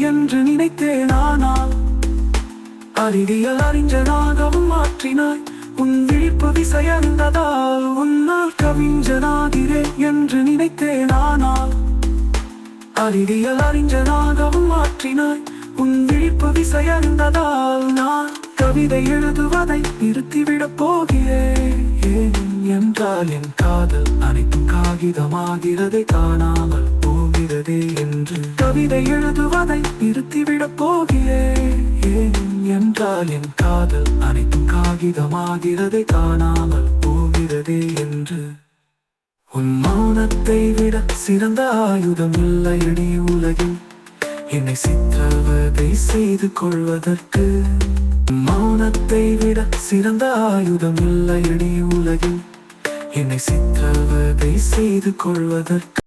என்று நினைத்தேன் ஆனால் அறிவியல் அறிஞனாகவும் மாற்றினாய். உன் விழிப்பு விசையந்ததால் உன்னால் கவிஞனாகிறேன் என்று நினைத்தேன் ஆனால் அறிவியல் அறிஞனாகவும் மாற்றினாய். உன் விழிப்பு விசையந்ததால் நான் கவிதை எழுதுவதை நிறுத்திவிடப் போகிறேன். என்றால் என் காதல் அனைத்தும் காகிதமாகிறதை காணாமல் போகிறதே என்று கவிதை எழுதுவதை நிறுத்திவிடப் போகிறேன் ஏன் என்றால் என் காதல் அனைத்தும் காகிதமாகிறதை காணாமல் போகிறதே என்று. உன் மௌனத்தை விட சிறந்த ஆயுதம் இல்லையடி உலகில். என்னை சித்திரவதை செய்து கொள்வதற்கு மௌனத்தை விட சிறந்த ஆயுதம் இல்லையடி உலகில். என்னை சித்திரவதை செய்து கொள்வதற்கு